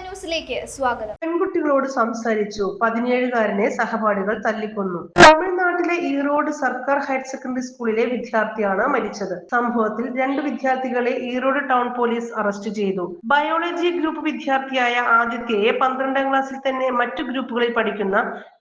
ന്യൂസിലേക്ക് സ്വാഗതം. പെൺകുട്ടികളോട് സംസാരിച്ചു. പതിനേഴുകാരനെ സഹപാഠികൾ തല്ലിക്കൊന്നു. തമിഴ്നാട്ടിലെ ഈറോഡ് സർക്കാർ ഹയർ സെക്കൻഡറി സ്കൂളിലെ വിദ്യാർത്ഥിയാണ് മരിച്ചത്. സംഭവത്തിൽ രണ്ട് വിദ്യാർത്ഥികളെ ഈറോഡ് ടൗൺ പോലീസ് അറസ്റ്റ് ചെയ്തു. ബയോളജി ഗ്രൂപ്പ് വിദ്യാർത്ഥിയായ ആദിത്യയെ പന്ത്രണ്ടാം ക്ലാസ്സിൽ തന്നെ മറ്റു ഗ്രൂപ്പുകളിൽ പഠിക്കുന്ന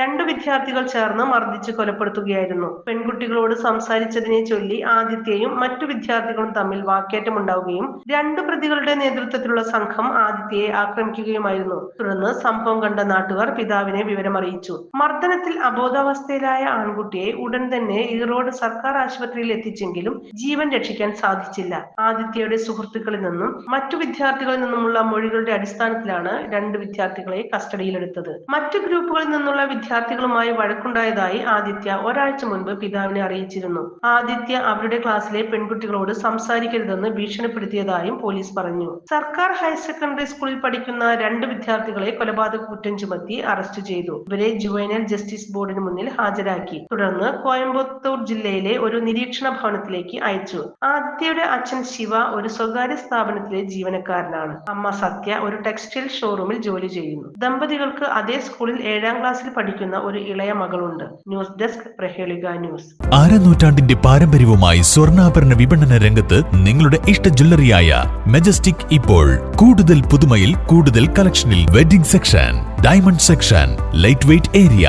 രണ്ട് വിദ്യാർത്ഥികൾ ചേർന്ന് മർദ്ദിച്ച് കൊലപ്പെടുത്തുകയായിരുന്നു. പെൺകുട്ടികളോട് സംസാരിച്ചതിനെ ചൊല്ലി ആദിത്യയും മറ്റു വിദ്യാർത്ഥികളും തമ്മിൽ വാക്കേറ്റമുണ്ടാവുകയും രണ്ട് പ്രതികളുടെ നേതൃത്വത്തിലുള്ള സംഘം ആദിത്യയെ ആക്രമിക്കുകയുമായിരുന്നു. തുടർന്ന് സംഭവം കണ്ട നാട്ടുകാർ പിതാവിനെ വിവരമറിയിച്ചു. മർദ്ദനത്തിൽ അബോധാവസ്ഥയിലായ ആൺകുട്ടിയെ ഉടൻ തന്നെ ഈറോഡ് സർക്കാർ ആശുപത്രിയിൽ എത്തിച്ചെങ്കിലും ജീവൻ രക്ഷിക്കാൻ സാധിച്ചില്ല. ആദിത്യയുടെ സുഹൃത്തുക്കളിൽ നിന്നും മറ്റു വിദ്യാർത്ഥികളിൽ നിന്നുമുള്ള മൊഴികളുടെ അടിസ്ഥാനത്തിലാണ് രണ്ട് വിദ്യാർത്ഥികളെ കസ്റ്റഡിയിലെടുത്തത്. മറ്റു ഗ്രൂപ്പുകളിൽ നിന്നുള്ള വിദ്യാർത്ഥികളുമായി വഴക്കുണ്ടായതായി ആദിത്യ ഒരാഴ്ച മുൻപ് പിതാവിനെ അറിയിച്ചിരുന്നു. ആദിത്യ അവരുടെ ക്ലാസ്സിലെ പെൺകുട്ടികളോട് സംസാരിക്കരുതെന്ന് ഭീഷണിപ്പെടുത്തിയതായും പോലീസ് പറഞ്ഞു. സർക്കാർ ഹയർ സെക്കൻഡറി സ്കൂളിൽ പഠിക്കുന്ന രണ്ട് വിദ്യാർത്ഥികളെ കൊലപാതക കുറ്റം ചുമത്തി അറസ്റ്റ് ചെയ്തു. ഇവരെ ജുവൈനൽ ജസ്റ്റിസ് ബോർഡിന് മുന്നിൽ ഹാജരാക്കി. തുടർന്ന് കോയമ്പത്തൂർ ജില്ലയിലെ ഒരു നിരീക്ഷണ ഭവനത്തിലേക്ക് അയച്ചു. ആദിത്യയുടെ അച്ഛൻ ശിവ ഒരു സ്വകാര്യ സ്ഥാപനത്തിലെ ജീവനക്കാരനാണ്. അമ്മ സത്യ ഒരു ടെക്സ്റ്റൈൽ ഷോറൂമിൽ ജോലി ചെയ്യുന്നു. ദമ്പതികൾക്ക് അതേ സ്കൂളിൽ ഏഴാം ക്ലാസ്സിൽ പഠിക്കുന്ന ഒരു ഇളയ മകളുണ്ട്. ന്യൂസ് ഡെസ്ക് പ്രഹേളിക ന്യൂസ്. ആരനൂറ്റാണ്ടിന്റെ പാരമ്പര്യവുമായി സ്വർണാഭരണ വിപണന രംഗത്ത് നിങ്ങളുടെ ഇഷ്ട ജ്വല്ലറിയായ മെജസ്റ്റിക് ഇപ്പോൾ കൂടുതൽ പുതുമയിൽ കൂടുതൽ കളക്ഷനിൽ wedding section diamond section light weight area